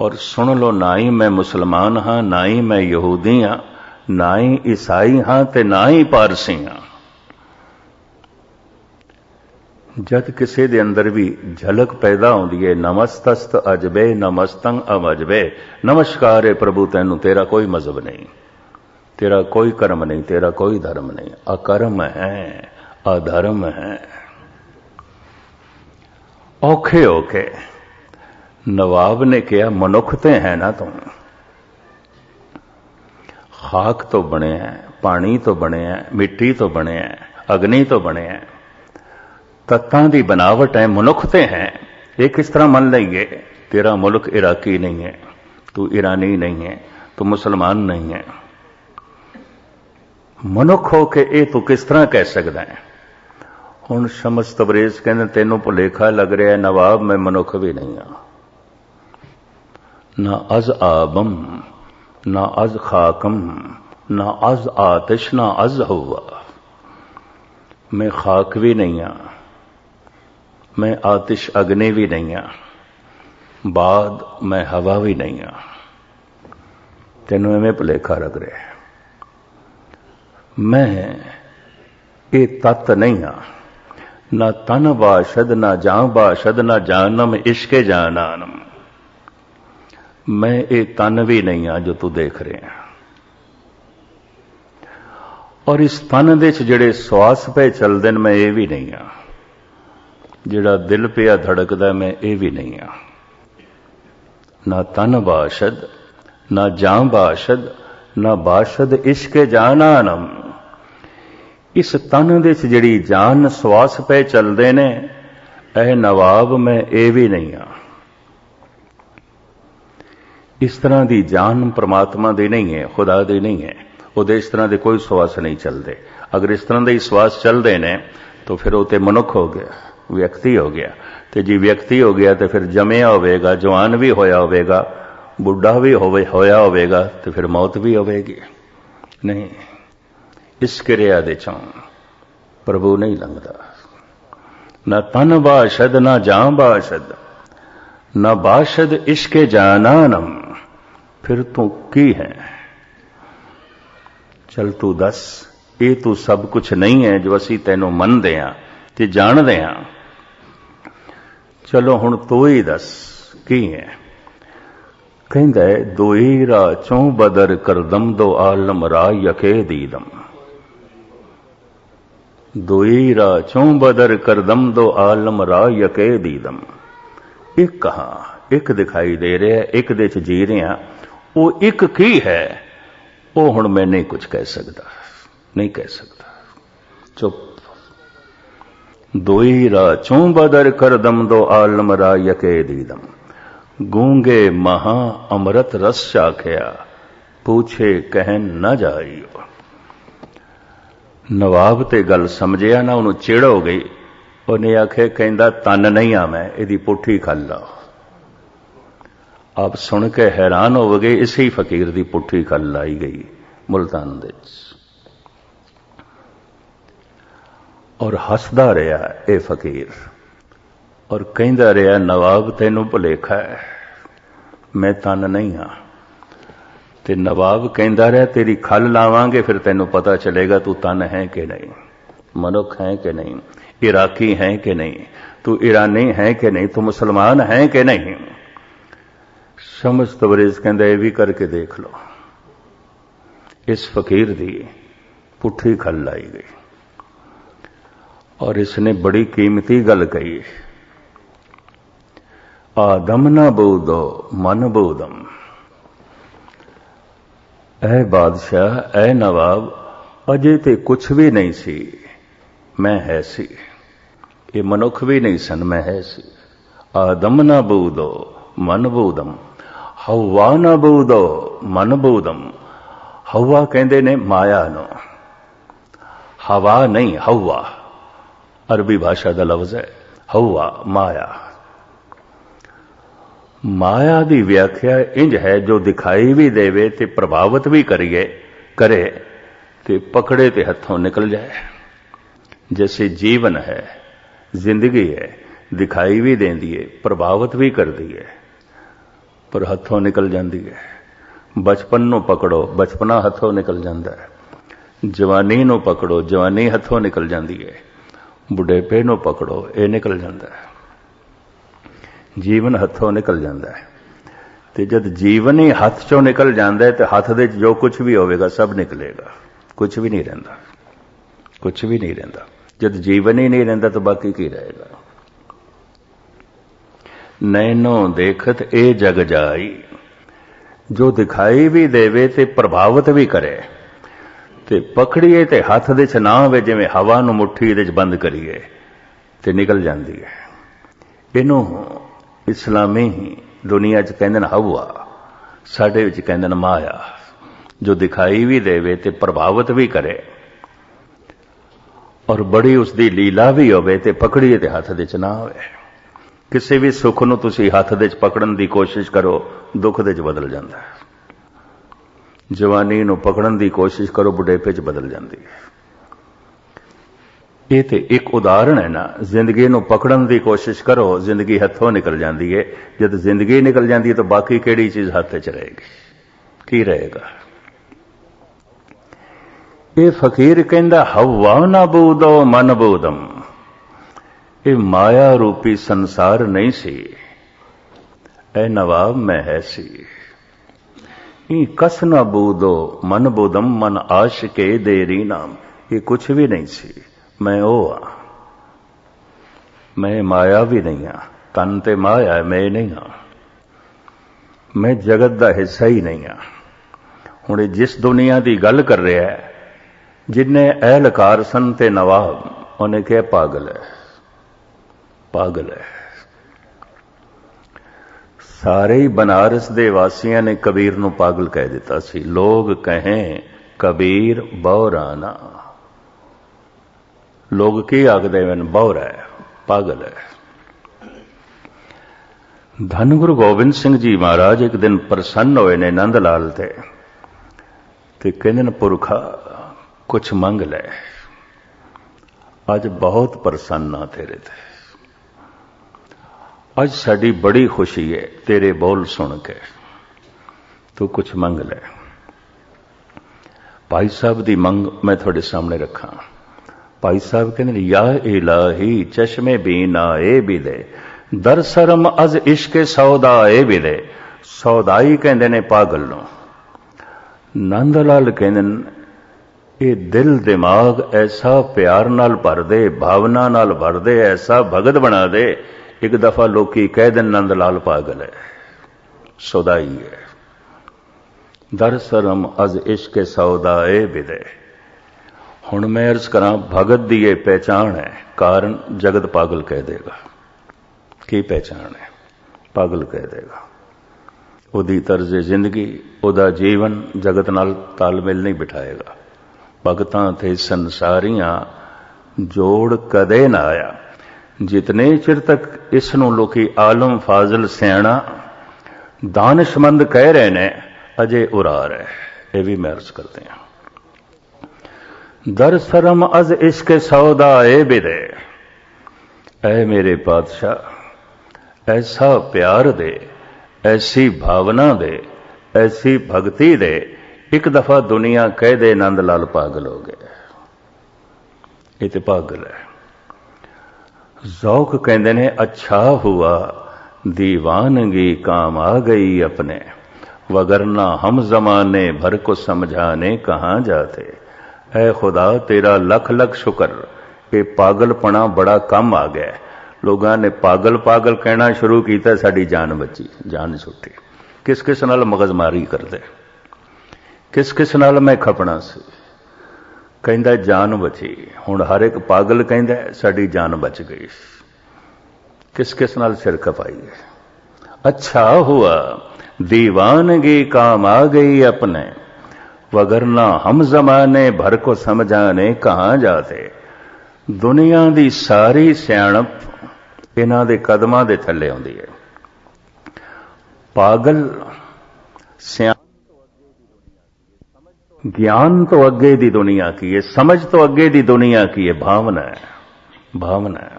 [SPEAKER 1] ਔਰ ਸੁਣ ਲਓ, ਨਾ ਹੀ ਮੈਂ ਮੁਸਲਮਾਨ ਹਾਂ, ਨਾ ਹੀ ਮੈਂ ਯਹੂਦੀ ਹਾਂ ਨਾ ਹੀ ਈਸਾਈ ਹਾਂ ਤੇ ਨਾ ਹੀ ਪਾਰਸੀ ਹਾਂ ਜਦ ਕਿਸੇ ਦੇ ਅੰਦਰ ਵੀ ਝਲਕ ਪੈਦਾ ਹੁੰਦੀ ਹੈ ਨਮਸਤਸਤ ਅਜਬੇ, ਨਮਸਤੰ ਅਵਜਬੇ, ਨਮਸਕਾਰ ਹੈ ਪ੍ਰਭੂ, ਤੈਨੂੰ ਤੇਰਾ ਕੋਈ ਮਜ਼ਹਬ ਨਹੀਂ। ਤੇਰਾ ਕੋਈ ਕਰਮ ਨਹੀਂ, ਤੇਰਾ ਕੋਈ ਧਰਮ ਨਹੀਂ। ਅਕਰਮ ਹੈ ਅਧਰਮ ਹੈ। ਔਖੇ ਹੋ ਕੇ ਨਵਾਬ ਨੇ ਕਿਹਾ, ਮਨੁੱਖ ਤੇ ਹੈ ਨਾ ਤੂੰ। ਖਾਕ ਤੋਂ ਬਣਿਆ ਪਾਣੀ ਤੋਂ ਬਣਿਆ ਮਿੱਟੀ ਤੋਂ ਬਣਿਆ ਅਗਨੀ ਤੋਂ ਬਣਿਆ ਤੱਤਾਂ ਦੀ ਬਨਾਵਟ ਹੈ, ਮਨੁੱਖ ਤੇ ਹੈ। ਇਹ ਕਿਸ ਤਰ੍ਹਾਂ ਮੰਨ ਲਈਏ? ਤੇਰਾ ਮੁਲਕ ਇਰਾਕੀ ਨਹੀਂ ਹੈ, ਤੂੰ ਇਰਾਨੀ ਨਹੀਂ ਹੈ, ਤੂੰ ਮੁਸਲਮਾਨ ਨਹੀਂ ਹੈ। ਮਨੁੱਖ ਹੋ ਕੇ ਇਹ ਤੂੰ ਕਿਸ ਤਰ੍ਹਾਂ ਕਹਿ ਸਕਦਾ ਹੈ? ਹੁਣ ਸ਼ਮਸ ਤਬਰੇਜ਼ ਕਹਿੰਦੇ, ਤੈਨੂੰ ਭੁਲੇਖਾ ਲੱਗ ਰਿਹਾ ਹੈ, ਨਵਾਬ, ਮੈਂ ਮਨੁੱਖ ਵੀ ਨਹੀਂ ਹਾਂ। ਨਾ ਅਜ਼ ਆਬਮ ਨਾ ਅਜ਼ ਖਾਕਮ ਨਾ ਅਜ਼ ਆਤਿਸ਼, ਨਾ ਅਜ਼ ਹਵਾ ਮੈਂ ਖਾਕ ਵੀ ਨਹੀਂ ਹਾਂ, ਮੈਂ ਆਤਿਸ਼ ਅਗਨੇ ਵੀ ਨਹੀਂ ਹਾਂ, ਬਾਦ ਮੈਂ ਹਵਾ ਵੀ ਨਹੀਂ ਹਾਂ। ਤੈਨੂੰ ਐਵੇਂ ਭੁਲੇਖਾ ਲੱਗ ਰਿਹਾ ਮੈਂ ਇਹ ਤਤ ਨਹੀਂ ਆ ਨਾ ਤਨ ਬਾਸ਼ਦ ਨਾ ਜਾਂ ਬਾਸ਼ਦ ਨਾ ਜਾਨਮ ਇਸ਼ਕੇ ਜਾਨਾਨਮ। ਮੈਂ ਇਹ ਤਨ ਵੀ ਨਹੀਂ ਆ ਜੋ ਤੂੰ ਦੇਖ ਰਿਹਾ। ਔਰ ਇਸ ਤਨ ਦੇ ਚ ਜਿਹੜੇ ਸਵਾਸ ਪਏ ਚੱਲਦੇ ਨੇ, ਮੈਂ ਇਹ ਵੀ ਨਹੀਂ ਆ ਜਿਹੜਾ ਦਿਲ ਪਿਆ ਧੜਕਦਾ, ਮੈਂ ਇਹ ਵੀ ਨਹੀਂ ਆ ਨਾ ਤਨ ਬਾਸ਼ਦ ਨਾ ਜਾਂ ਬਾਸ਼ਦ ਨਾ ਬਾਸ਼ਦ ਇਸ਼ਕੇ ਜਾਨਾਨਮ। ਇਸ ਤਨ ਦੇ ਵਿੱਚ ਜਿਹੜੀ ਜਾਨ ਸਵਾਸ ਪੈ ਚੱਲਦੇ ਨੇ, ਇਹ ਨਵਾਬ ਮੈਂ ਇਹ ਵੀ ਨਹੀਂ ਆ ਇਸ ਤਰ੍ਹਾਂ ਦੀ ਜਾਨ ਪ੍ਰਮਾਤਮਾ ਦੀ ਨਹੀਂ ਹੈ, ਖੁਦਾ ਦੀ ਨਹੀਂ ਹੈ। ਉਹਦੇ ਇਸ ਤਰ੍ਹਾਂ ਦੇ ਕੋਈ ਸਵਾਸ ਨਹੀਂ ਚੱਲਦੇ। ਅਗਰ ਇਸ ਤਰ੍ਹਾਂ ਦੇ ਹੀ ਸਵਾਸ ਚੱਲਦੇ ਨੇ, ਤਾਂ ਫਿਰ ਉਹ ਤੇ ਮਨੁੱਖ ਹੋ ਗਿਆ, ਵਿਅਕਤੀ ਹੋ ਗਿਆ। ਤੇ ਜੀ ਵਿਅਕਤੀ ਹੋ ਗਿਆ, ਤੇ ਫਿਰ ਜਮਿਆ ਹੋਵੇਗਾ, ਜਵਾਨ ਵੀ ਹੋਇਆ ਹੋਵੇਗਾ, ਬੁੱਢਾ ਵੀ ਹੋਵੇ, ਹੋਇਆ ਹੋਵੇਗਾ, ਤੇ ਫਿਰ ਮੌਤ ਵੀ ਹੋਵੇਗੀ। ਨਹੀਂ। ਇਸ ਕਿਰਿਆ ਦੇ ਚੋਂ। ਪ੍ਰਭੂ ਨਹੀਂ ਲੰਘਦਾ। ਨਾ ਤਨ ਬਾਸ਼ਦ, ਨਾ ਜਾਂ ਬਾਸ਼ਦ। ਨਾ ਬਾਸ਼ਦ ਇਸ਼ਕੇ ਜਾਨਾਨਮ। ਫਿਰ ਤੂੰ ਕੀ ਹੈ? ਚਲ ਤੂੰ ਦੱਸ, ਇਹ ਤੂੰ ਸਭ ਕੁਝ ਨਹੀਂ ਹੈ ਜੋ ਅਸੀਂ ਤੈਨੂੰ ਮੰਨਦੇ ਹਾਂ ਤੇ ਜਾਣਦੇ ਹਾਂ। ਚਲੋ ਹੁਣ ਤੂੰ ਹੀ ਦੱਸ, ਕੀ ਹੈ? ਕਹਿੰਦਾ ਦੋਈ ਰਾ ਚੋਂ ਬਦਰ ਕਰਦਮ, ਦੋ ਆਲਮ ਰਾ ਯਕੇ ਦੀਦਮ। ਦੋਈ ਰਾ ਚੋਂ ਬਦਰ ਕਰਦਮ ਦੋ ਆਲਮ ਰਾ ਯਕੇ ਦੀਦਮ। ਇੱਕ ਕਹਾ, ਇੱਕ ਦਿਖਾਈ ਦੇ ਰਿਹਾ, ਇੱਕ ਦੇ ਚ ਜੀ ਰਿਹਾ। ਉਹ ਇੱਕ ਕੀ ਹੈ? ਉਹ ਹੁਣ ਮੈਂ ਨਹੀਂ ਕੁਝ ਕਹਿ ਸਕਦਾ, ਨਹੀਂ ਕਹਿ ਸਕਦਾ। ਚੁੱਪ। ਦੋਈ ਰਾ ਚੋਂ ਬਦਰ ਕਰ ਦਮ ਦੋ ਆਲਮ ਰਾ ਯਕੇ ਦੀਦਮ। ਗੂੰਗੇ ਮਹਾ ਅੰਮ੍ਰਿਤ ਰਸ ਚਾਖਿਆ ਪੁੱਛੇ ਕਹਿਨ ਨਾ ਜਾਈਓ। ਨਵਾਬ ਤੇ ਗੱਲ ਸਮਝਿਆ ਨਾ ਉਹਨੂੰ ਚਿੜ ਹੋ ਗਈ। ਉਹਨੇ ਆਖੇ ਕਹਿੰਦਾ, ਤਨ ਨਹੀਂ ਆ ਮੈਂ, ਇਹਦੀ ਪੁੱਠੀ ਖੱਲ ਲਾ ਆਪ ਸੁਣ ਕੇ ਹੈਰਾਨ ਹੋਵਗੇ ਇਸੇ ਹੀ ਫਕੀਰ ਦੀ ਪੁੱਠੀ ਖੱਲ ਲਾਈ ਗਈ ਮੁਲਤਾਨ ਦੇ ਵਿੱਚ। ਔਰ ਹੱਸਦਾ ਰਿਹਾ ਇਹ ਫਕੀਰ। ਔਰ ਕਹਿੰਦਾ ਰਿਹਾ, ਨਵਾਬ, ਤੈਨੂੰ ਭੁਲੇਖਾ ਹੈ। ਮੈਂ ਤਨ ਨਹੀਂ ਹਾਂ ਤੇ ਨਵਾਬ ਕਹਿੰਦਾ ਰਿਹਾ, ਤੇਰੀ ਖੱਲ ਲਾਵਾਂਗੇ, ਫਿਰ ਤੈਨੂੰ ਪਤਾ ਚੱਲੇਗਾ ਤੂੰ ਤਨ ਹੈ ਕਿ ਨਹੀਂ। ਮਨੁੱਖ ਹੈ ਕਿ ਨਹੀਂ? ਇਰਾਕੀ ਹੈ ਕਿ ਨਹੀਂ? ਤੂੰ ਇਰਾਨੀ ਹੈ ਕਿ ਨਹੀਂ? ਤੂੰ ਮੁਸਲਮਾਨ ਹੈ ਕਿ ਨਹੀਂ? ਸਮਝ ਤਬਰੇਜ਼ ਕਹਿੰਦਾ, ਇਹ ਵੀ ਕਰਕੇ ਦੇਖ ਲਓ। ਇਸ ਫਕੀਰ ਦੀ ਪੁੱਠੀ ਖੱਲ ਲਾਈ ਗਈ। ਔਰ ਇਸਨੇ ਬੜੀ ਕੀਮਤੀ ਗੱਲ ਕਹੀ। ਆਦਮ ਨਾ ਬੋਦੋ, ਮਨ ਬੋਦਮ। ਐ ਬਾਦਸ਼ਾਹ, ਐ ਨਵਾਬ, ਅਜੇ ਤੇ ਕੁਝ ਵੀ ਨਹੀਂ ਸੀ। ਮੈਂ ਹੈ ਸੀ। ਇਹ ਮਨੁੱਖ ਵੀ ਨਹੀਂ ਸਨ, ਮੈਂ ਹੈ ਸੀ। ਆਦਮ ਨਾ ਬੋਦੋ, ਮਨ ਬੋਦਮ। ਹਵਾ ਨਾ ਬੋਦੋ, ਮਨ ਬੋਦਮ। ਹਵਾ ਕਹਿੰਦੇ ਨੇ ਮਾਇਆ ਨੂੰ। ਹਵਾ ਨਹੀਂ ਹਵਾ ਅਰਬੀ ਭਾਸ਼ਾ ਦਾ ਲਫ਼ਜ਼ ਹੈ ਹਵਾ ਮਾਇਆ। ਮਾਇਆ ਦੀ ਵਿਆਖਿਆ ਇੰਜ ਹੈ ਜੋ ਦਿਖਾਈ ਵੀ ਦੇਵੇ ਤੇ ਪ੍ਰਭਾਵਿਤ ਵੀ ਕਰੀਏ, ਕਰੇ ਤੇ ਪਕੜੇ ਤੇ ਹੱਥੋਂ ਨਿਕਲ ਜਾਏ। ਜੈਸੇ ਜੀਵਨ ਹੈ, ਜ਼ਿੰਦਗੀ ਹੈ, ਦਿਖਾਈ ਵੀ ਦਿੰਦੀ ਹੈ ਪ੍ਰਭਾਵਿਤ ਵੀ ਕਰਦੀ ਹੈ ਪਰ ਹੱਥੋਂ ਨਿਕਲ ਜਾਂਦੀ ਹੈ ਬਚਪਨ ਨੂੰ ਪਕੜੋ, ਬਚਪਨਾ ਹੱਥੋਂ ਨਿਕਲ ਜਾਂਦਾ ਹੈ। ਜਵਾਨੀ ਨੂੰ ਪਕੜੋ, ਜਵਾਨੀ ਹੱਥੋਂ ਨਿਕਲ ਜਾਂਦੀ ਹੈ ਬੁਢੇਪੇ ਨੂੰ ਪਕੜੋ, ਇਹ ਨਿਕਲ ਜਾਂਦਾ ਹੈ। ਜੀਵਨ ਹੱਥੋਂ ਨਿਕਲ ਜਾਂਦਾ ਹੈ। ਤੇ ਜਦ ਜੀਵਨ ਹੀ ਹੱਥ ਚੋਂ ਨਿਕਲ ਜਾਂਦਾ ਹੈ ਤੇ ਹੱਥ ਦੇ 'ਚ ਜੋ ਕੁਝ ਵੀ ਹੋਵੇਗਾ, ਸਭ ਨਿਕਲੇਗਾ। ਕੁਝ ਵੀ ਨਹੀਂ ਰਹਿੰਦਾ। ਕੁਝ ਵੀ ਨਹੀਂ ਰਹਿੰਦਾ। ਜਦ ਜੀਵਨ ਹੀ ਨਹੀਂ ਰਹਿੰਦਾ ਤਾਂ ਬਾਕੀ ਕੀ ਰਹੇਗਾ? ਨੈਨੋ ਦੇਖਤ ਇਹ ਜਗ ਜਾਈ। ਜੋ ਦਿਖਾਈ ਵੀ ਦੇਵੇ ਤੇ ਪ੍ਰਭਾਵਿਤ ਵੀ ਕਰੇ। ਤੇ ਪਕੜੀਏ ਤੇ ਹੱਥ ਦੇ ਚ ਨਾ ਹੋਵੇ, ਜਿਵੇਂ ਹਵਾ ਨੂੰ ਮੁੱਠੀ ਦੇ ਚ ਬੰਦ ਕਰੀਏ ਤੇ ਨਿਕਲ ਜਾਂਦੀ ਹੈ। ਇਹਨੂੰ ਇਸਲਾਮੀ ਦੁਨੀਆ ਚ ਕਹਿੰਦੇ ਨੇ ਹਵਾ ਸਾਡੇ ਵਿੱਚ ਕਹਿੰਦੇ ਨੇ ਮਾਇਆ, ਜੋ ਦਿਖਾਈ ਵੀ ਦੇਵੇ ਤੇ ਪ੍ਰਭਾਵਿਤ ਵੀ ਕਰੇ ਔਰ ਬੜੀ ਉਸ ਦੀ ਲੀਲਾ ਵੀ ਹੋਵੇ ਤੇ ਪਕੜੀਏ ਤੇ ਹੱਥ ਦੇ ਚ ਨਾ ਹੋਵੇ ਕਿਸੇ ਵੀ ਸੁੱਖ ਨੂੰ ਤੁਸੀਂ ਹੱਥ ਦੇ ਚ ਪਕੜਨ ਦੀ ਕੋਸ਼ਿਸ਼ ਕਰੋ, ਦੁੱਖ ਦੇ ਚ ਬਦਲ ਜਾਂਦਾ ਹੈ। ਜਵਾਨੀ ਨੂੰ ਪਕੜਨ ਦੀ ਕੋਸ਼ਿਸ਼ ਕਰੋ, ਬੁਢੇਪੇ ਚ ਬਦਲ ਜਾਂਦੀ ਹੈ। ਇਹ ਤੇ ਇੱਕ ਉਦਾਹਰਣ ਹੈ ਨਾ, ਜ਼ਿੰਦਗੀ ਨੂੰ ਪਕੜਨ ਦੀ ਕੋਸ਼ਿਸ਼ ਕਰੋ, ਜ਼ਿੰਦਗੀ ਹੱਥੋਂ ਨਿਕਲ ਜਾਂਦੀ ਹੈ ਜਦ ਜ਼ਿੰਦਗੀ ਨਿਕਲ ਜਾਂਦੀ ਹੈ ਤਾਂ ਬਾਕੀ ਕਿਹੜੀ ਚੀਜ਼ ਹੱਥ 'ਚ ਰਹੇਗੀ? ਕੀ ਰਹੇਗਾ? ਇਹ ਫਕੀਰ ਕਹਿੰਦਾ, ਹਵਾ ਨਾ ਬੂਦੋ ਮਨ ਬੂਦਮ। ਇਹ ਮਾਇਆ ਰੂਪੀ ਸੰਸਾਰ ਨਹੀਂ ਸੀ। ਇਹ ਨਵਾਬ ਮੈਂ ਹੈ ਸੀ। ਇਹ ਕਸ ਨਾ ਬੂਦੋ ਮਨ ਬੂਦਮ, ਮਨ ਆਸ਼ਕੇ ਦੇਰੀ ਨਾਮ। ਇਹ ਕੁਝ ਵੀ ਨਹੀਂ ਸੀ। ਮੈਂ ਉਹ ਆ। ਮੈਂ ਮਾਇਆ ਵੀ ਨਹੀਂ ਆ। ਤਨ ਤੇ ਮਾਇਆ ਹੈ, ਮੈਂ ਨਹੀਂ ਆ। ਮੈਂ ਜਗਤ ਦਾ ਹਿੱਸਾ ਹੀ ਨਹੀਂ ਆ। ਹੁਣ ਜਿਸ ਦੁਨੀਆ ਦੀ ਗੱਲ ਕਰ ਰਿਹਾ ਹੈ ਜਿਨੇ ਅਹਿਲਕਾਰ ਸਨ ਤੇ ਨਵਾਬ ਉਹਨੇ ਕਿਹਾ ਪਾਗਲ ਹੈ। ਪਾਗਲ ਹੈ। ਸਾਰੇ ਹੀ ਬਨਾਰਸ ਦੇ ਵਾਸੀਆਂ ਨੇ ਕਬੀਰ ਨੂੰ ਪਾਗਲ ਕਹਿ ਦਿੱਤਾ ਸੀ। ਲੋਕ ਕਹੇ ਕਬੀਰ ਬੌਰਾਨਾ। ਲੋਕ ਕੀ ਆਖਦੇ ਹਨ? ਬੌਰਾ ਹੈ, ਪਾਗਲ ਹੈ। ਧੰਨ ਗੁਰੂ ਗੋਬਿੰਦ ਸਿੰਘ ਜੀ ਮਹਾਰਾਜ, ਇੱਕ ਦਿਨ ਪ੍ਰਸੰਨ ਹੋਏ ਨੇ ਨੰਦ ਲਾਲ ਤੇ ਤੇ ਕਹਿੰਦੇ ਨੇ, ਪੁਰਖਾ, ਕੁਛ ਮੰਗ ਲੈ। ਅੱਜ ਬਹੁਤ ਪ੍ਰਸੰਨ ਆ ਤੇਰੇ ਤੇ। ਅੱਜ ਸਾਡੀ ਬੜੀ ਖੁਸ਼ੀ ਹੈ, ਤੇਰੇ ਬੋਲ ਸੁਣ ਕੇ। ਤੂੰ ਕੁਛ ਮੰਗ ਲੈ। ਭਾਈ ਸਾਹਿਬ ਦੀ ਮੰਗ ਮੈਂ ਤੁਹਾਡੇ ਸਾਹਮਣੇ ਰੱਖਾਂ। ਭਾਈ ਸਾਹਿਬ ਕਹਿੰਦੇ ਨੇ ਯਾ ਇਲਾਹੀ ਚਸ਼ਮੇ ਬੀਨਾ ਏ ਬਿਦੇ ਦਰ ਸ਼ਰਮ ਅਜ਼ ਇਸ਼ਕੇ ਸੌਦਾ ਏ ਬਿਦੇ ਸੌਦਾਈ ਕਹਿੰਦੇ ਨੇ ਪਾਗਲ ਨੂੰ। ਨੰਦ ਲਾਲ ਕਹਿੰਦੇ ਨੇ, ਇਹ ਦਿਲ ਦਿਮਾਗ ਐਸਾ ਪਿਆਰ ਨਾਲ ਭਰ ਦੇ ਭਾਵਨਾ ਨਾਲ ਭਰ ਦੇ ਐਸਾ ਭਗਤ ਬਣਾ ਦੇ। ਇੱਕ ਦਫਾ ਲੋਕੀ ਕਹਿ ਦੇਣ ਨੰਦ ਲਾਲ ਪਾਗਲ ਹੈ। ਸੌਦਾਈ ਹੈ। ਦਰ ਸ਼ਰਮ ਅਜ਼ ਇਸ਼ਕੇ ਸੌਦਾ ਏ ਬਿਦੇ ਹੁਣ ਮੈਂ ਅਰਜ਼ ਕਰਾਂ, ਭਗਤ ਦੀ ਇਹ ਪਹਿਚਾਣ ਹੈ, ਕਾਰਨ ਜਗਤ ਪਾਗਲ ਕਹਿ ਦੇਗਾ। ਕੀ ਪਹਿਚਾਣ ਹੈ? ਪਾਗਲ ਕਹਿ ਦੇਗਾ। ਉਹਦੀ ਤਰਜ਼ ਜ਼ਿੰਦਗੀ, ਉਹਦਾ ਜੀਵਨ ਜਗਤ ਨਾਲ ਤਾਲਮੇਲ ਨਹੀਂ ਬਿਠਾਏਗਾ। ਭਗਤਾਂ ਤੇ ਸੰਸਾਰੀਆਂ ਜੋੜ ਕਦੇ ਨਾ ਆਇਆ। ਜਿਤਨੇ ਚਿਰ ਤੱਕ ਇਸ ਨੂੰ ਲੋਕੀ ਆਲਮ, ਫਾਜ਼ਲ, ਸਿਆਣਾ, ਦਾਨਸ਼ਮੰਦ ਕਹਿ ਰਹੇ ਨੇ, ਅਜੇ ਉਰਾਰ ਹੈ। ਇਹ ਵੀ ਮੈਂ ਅਰਜ਼ ਕਰਦੇ ਹਾਂ। ਦਰ ਸ਼ਰਮ ਅਜ਼ ਇਸ਼ਕ ਸੌਦਾ ਏ ਬਿਰੇ ਐ ਮੇਰੇ ਪਾਤਸ਼ਾਹ, ਐਸਾ ਪਿਆਰ ਦੇ, ਐਸੀ ਭਾਵਨਾ ਦੇ, ਐਸੀ ਭਗਤੀ ਦੇ, ਇੱਕ ਦਫਾ ਦੁਨੀਆ ਕਹਿ ਦੇ ਆਨੰਦ ਲਾਲ ਪਾਗਲ ਹੋ ਗਏ ਇਹ ਤੇ ਪਾਗਲ ਹੈ। ਜ਼ੌਕ ਕਹਿੰਦੇ ਨੇ, ਅੱਛਾ ਹੁਆ, ਦੀਵਾਨਗੀ ਕਾਮ ਆ ਗਈ ਆਪਣੇ। ਵਗਰਨਾ ਹਮ ਜ਼ਮਾਨੇ ਭਰ ਕੋ ਸਮਝਾਣੇ ਕਹਾਂ ਜਾਤੇ। ਹੈ ਖੁਦਾ, ਤੇਰਾ ਲੱਖ ਲੱਖ ਸ਼ੁਕਰ। ਕਿ ਪਾਗਲਪਣਾ ਬੜਾ ਕੰਮ ਆ ਗਿਆ ਲੋਕਾਂ ਨੇ ਪਾਗਲ ਪਾਗਲ ਕਹਿਣਾ ਸ਼ੁਰੂ ਕੀਤਾ, ਸਾਡੀ ਜਾਨ ਬਚੀ, ਜਾਨ ਛੁੱਟੀ। ਕਿਸ ਕਿਸ ਨਾਲ ਮਗਜ਼ਮਾਰੀ ਕਰਦੇ? ਕਿਸ ਕਿਸ ਨਾਲ ਮੈਂ ਖਪਣਾ ਸੀ? ਕਹਿੰਦਾ, ਜਾਨ ਬਚੀ। ਹੁਣ ਹਰ ਇੱਕ ਪਾਗਲ ਕਹਿੰਦਾ, ਸਾਡੀ ਜਾਨ ਬਚ ਗਈ। ਕਿਸ ਕਿਸ ਨਾਲ ਸਿਰ ਖਪਾਈ ਅੱਛਾ ਹੁਆ, ਦੀਵਾਨਗੀ ਕਾਮ ਆ ਗਈ ਆਪਣੇ। ਵਗਰਨਾ ਹਮ ਜ਼ਮਾਨੇ ਭਰ ਕੋ ਸਮਝਾਣੇ ਕਹਾਂ ਜਾਤੇ। ਦੁਨੀਆ ਦੀ ਸਾਰੀ ਸਿਆਣਪ ਇਹਨਾਂ ਦੇ ਕਦਮਾਂ ਦੇ ਥੱਲੇ ਆਉਂਦੀ ਹੈ। ਪਾਗਲ ਸਿਆਣ ਗਿਆਨ ਤੋਂ ਅੱਗੇ ਦੀ ਦੁਨੀਆ ਕੀ ਹੈ? ਸਮਝ ਤੋਂ ਅੱਗੇ ਦੀ ਦੁਨੀਆ ਕੀ ਹੈ? ਭਾਵਨਾ ਹੈ। ਭਾਵਨਾ ਹੈ।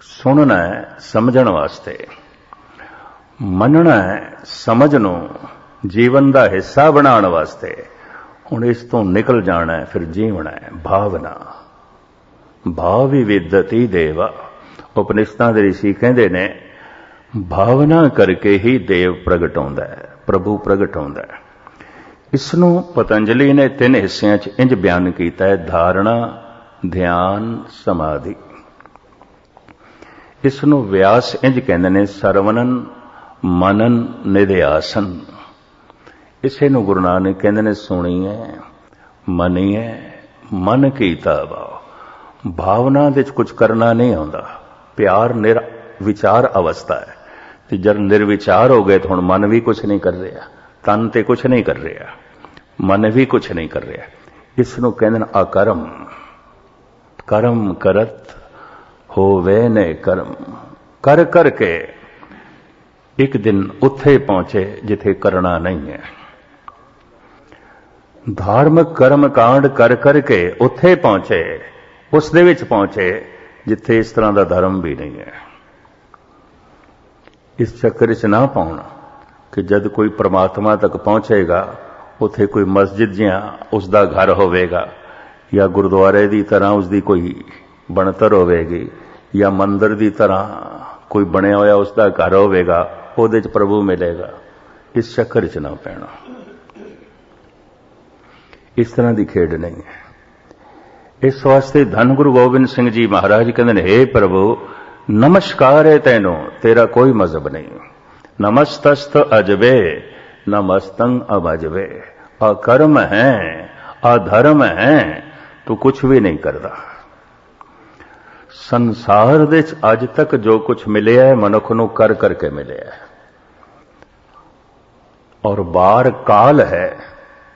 [SPEAKER 1] ਸੁਣਨਾ ਹੈ, ਸਮਝਣ ਵਾਸਤੇ। ਮੰਨਣਾ ਹੈ, ਸਮਝ ਨੂੰ ਜੀਵਨ ਦਾ ਹਿੱਸਾ ਬਣਾਉਣ ਵਾਸਤੇ। ਹੁਣ ਇਸ ਤੋਂ ਨਿਕਲ ਜਾਣਾ ਹੈ, ਫਿਰ ਜੀਵਣਾ ਹੈ, ਭਾਵਨਾ। ਭਾਵ ਵਿਦਤੀ ਦੇਵਾ। ਉਪਨਿਸ਼ਦਾਂ ਦੇ ઋષਿ ਕਹਿੰਦੇ ਨੇ, ਭਾਵਨਾ ਕਰਕੇ ਹੀ ਦੇਵ ਪ੍ਰਗਟ ਹੁੰਦਾ ਹੈ, ਪ੍ਰਭੂ ਪ੍ਰਗਟ ਹੁੰਦਾ ਹੈ। ਇਸ ਨੂੰ ਪਤੰਜਲੀ ਨੇ ਤਿੰਨ ਹਿੱਸਿਆਂ 'ਚ ਇੰਜ ਬਿਆਨ ਕੀਤਾ ਹੈ, ਧਾਰਣਾ, ਧਿਆਨ, ਸਮਾਧੀ। ਇਸ ਨੂੰ ਵਿਆਸ ਇੰਜ ਕਹਿੰਦੇ ਨੇ, ਸਰਵਨਨ ਮਨਨ ਨਿਧਿਆਸਨ। ਇਸੇ ਨੂੰ ਗੁਰੂ ਨਾਨਕ ਕਹਿੰਦੇ ਨੇ, ਸੁਣੀ ਸੁਣੀਏ ਮੰਨੀਏ ਮਨ ਕੀਤਾ ਭਾਵ ਭਾਵਨਾ ਦੇ ਵਿੱਚ ਕੁਝ ਕਰਨਾ ਨਹੀਂ ਆਉਂਦਾ। ਪਿਆਰ ਨਿਰ ਵਿਚਾਰ ਅਵਸਥਾ ਹੈ ਤੇ ਜਦ ਨਿਰਵਿਚਾਰ ਹੋ ਗਏ ਤਾਂ ਹੁਣ ਮਨ ਵੀ ਕੁਝ ਨਹੀਂ ਕਰ ਰਿਹਾ। ਤਨ ਤੇ ਕੁਝ ਨਹੀਂ ਕਰ ਰਿਹਾ। ਮਨ ਵੀ ਕੁਝ ਨਹੀਂ ਕਰ ਰਿਹਾ। ਇਸ ਨੂੰ ਕਹਿੰਦੇ ਨੇ ਅਕਰਮ। ਕਰਮ ਕਰਤ ਹੋਵੇ ਨੇ ਕਰਮ। ਕਰ ਕਰਕੇ ਇੱਕ ਦਿਨ ਉੱਥੇ ਪਹੁੰਚੇ ਜਿੱਥੇ ਕਰਨਾ ਨਹੀਂ ਹੈ ਧਾਰਮਿਕ ਕਰਮ ਕਾਂਡ ਕਰ ਕਰਕੇ ਉੱਥੇ ਪਹੁੰਚੇ, ਉਸ ਦੇ ਵਿੱਚ ਪਹੁੰਚੇ, ਜਿੱਥੇ ਇਸ ਤਰ੍ਹਾਂ ਦਾ ਧਰਮ ਵੀ ਨਹੀਂ ਹੈ। ਇਸ ਚੱਕਰ 'ਚ ਨਾ ਪਾਉਣਾ ਕਿ ਜਦ ਕੋਈ ਪ੍ਰਮਾਤਮਾ ਤੱਕ ਪਹੁੰਚੇਗਾ, ਉੱਥੇ ਕੋਈ ਮਸਜਿਦ ਜਿਹਾ ਉਸ ਦਾ ਘਰ ਹੋਵੇਗਾ, ਜਾਂ ਗੁਰਦੁਆਰੇ ਦੀ ਤਰ੍ਹਾਂ ਉਸ ਦੀ ਕੋਈ ਬਣਤਰ ਹੋਵੇਗੀ, ਜਾਂ ਮੰਦਰ ਦੀ ਤਰ੍ਹਾਂ ਕੋਈ ਬਣਿਆ ਹੋਇਆ ਉਸ ਦਾ ਘਰ ਹੋਵੇਗਾ, ਉਹਦੇ 'ਚ ਪ੍ਰਭੂ ਮਿਲੇਗਾ। ਇਸ ਚੱਕਰ 'ਚ ਨਾ ਪੈਣਾ। ਇਸ ਤਰ੍ਹਾਂ ਦੀ ਖੇਡ ਨਹੀਂ ਹੈ। ਇਸ ਵਾਸਤੇ ਧੰਨ ਗੁਰੂ ਗੋਬਿੰਦ ਸਿੰਘ ਜੀ ਮਹਾਰਾਜ ਕਹਿੰਦੇ ਨੇ हे ਪ੍ਰਭੂ, ਨਮਸਕਾਰ ਹੈ ਤੈਨੂੰ, ਤੇਰਾ ਕੋਈ ਮਜ਼ਹਬ ਨਹੀਂ। ਨਮਸਤਸਤ ਅਜਵੇ, ਨਮਸਤੰ ਅਬਜਵੇ ਆ ਕਰਮ ਹੈ, ਆ ਧਰਮ ਹੈ, ਤੂੰ ਕੁਝ ਵੀ ਨਹੀਂ ਕਰਦਾ। ਸੰਸਾਰ ਦੇ ਵਿੱਚ ਅੱਜ ਤੱਕ ਜੋ ਕੁਝ ਮਿਲਿਆ ਹੈ, ਮਨੁੱਖ ਨੂੰ ਕਰ ਕਰਕੇ ਮਿਲਿਆ ਹੈ। ਔਰ ਬਾਹਰ ਕਾਲ ਹੈ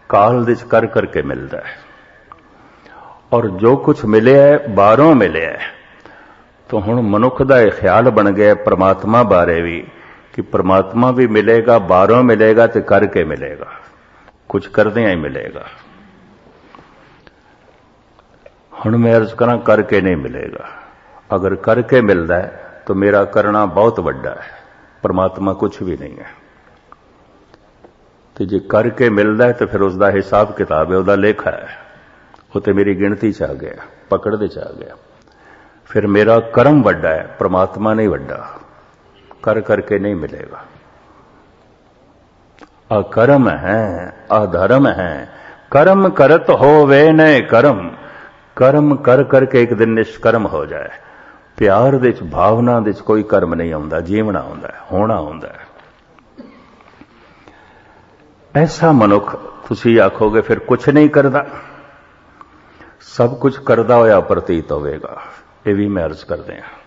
[SPEAKER 1] ਕਾਲ ਦੇ ਵਿੱਚ ਕਰ ਕਰਕੇ ਮਿਲਦਾ ਹੈ। ਔਰ ਜੋ ਕੁਝ ਮਿਲਿਆ ਹੈ, ਬਾਹਰੋਂ ਮਿਲਿਆ ਹੈ। ਤਾਂ ਹੁਣ ਮਨੁੱਖ ਦਾ ਇਹ ਖਿਆਲ ਬਣ ਗਿਆ ਪ੍ਰਮਾਤਮਾ ਬਾਰੇ ਵੀ, ਕਿ ਪ੍ਰਮਾਤਮਾ ਵੀ ਮਿਲੇਗਾ, ਬਾਹਰੋਂ ਮਿਲੇਗਾ ਤੇ ਕਰਕੇ ਮਿਲੇਗਾ। ਕੁਝ ਕਰਦਿਆਂ ਹੀ ਮਿਲੇਗਾ। ਹੁਣ ਮੈਂ ਅਰਜ਼ ਕਰਾਂ, ਕਰਕੇ ਨਹੀਂ ਮਿਲੇਗਾ। ਅਗਰ ਕਰਕੇ ਮਿਲਦਾ ਹੈ, ਤਾਂ ਮੇਰਾ ਕਰਨਾ ਬਹੁਤ ਵੱਡਾ ਹੈ। ਪਰਮਾਤਮਾ ਕੁਝ ਵੀ ਨਹੀਂ ਹੈ। ਤੇ ਜੇ ਕਰਕੇ ਮਿਲਦਾ ਤਾਂ ਫਿਰ ਉਸ ਦਾ ਹਿਸਾਬ ਕਿਤਾਬ ਹੈ, ਉਹਦਾ ਲੇਖਾ ਹੈ। ਉਹ ਤੇ ਮੇਰੀ ਗਿਣਤੀ ਚ ਆ ਗਿਆ ਪਕੜ ਦੇ ਚ ਆ ਗਿਆ। ਫਿਰ ਮੇਰਾ ਕਰਮ ਵੱਡਾ ਹੈ, ਪ੍ਰਮਾਤਮਾ ਨਹੀਂ ਵੱਡਾ। ਕਰ ਕਰਕੇ ਨਹੀਂ ਮਿਲੇਗਾ। ਆ ਕਰਮ ਹੈ, ਆ ਧਰਮ ਹੈ। ਕਰਮ ਕਰਤ ਹੋਵੇ ਨੇ ਕਰਮ ਕਰਮ ਕਰ ਕਰਕੇ ਇੱਕ ਦਿਨ ਨਿਸ਼ਕਰਮ ਹੋ ਜਾਏ। ਪਿਆਰ ਦੇ ਵਿੱਚ ਭਾਵਨਾ ਦੇ ਵਿੱਚ ਕੋਈ ਕਰਮ ਨਹੀਂ ਆਉਂਦਾ, ਜੀਵਣਾ ਆਉਂਦਾ, ਹੋਣਾ ਆਉਂਦਾ। ਹੈ ਐਸਾ ਮਨੁੱਖ ਤੁਸੀਂ ਆਖੋਗੇ ਫਿਰ ਕੁਝ ਨਹੀਂ ਕਰਦਾ। ਸਭ ਕੁਝ ਕਰਦਾ ਹੋਇਆ ਪ੍ਰਤੀਤ ਹੋਵੇਗਾ। ਇਹ ਵੀ ਮੈਂ ਅਰਜ਼ ਕਰਦੇ ਹਾਂ।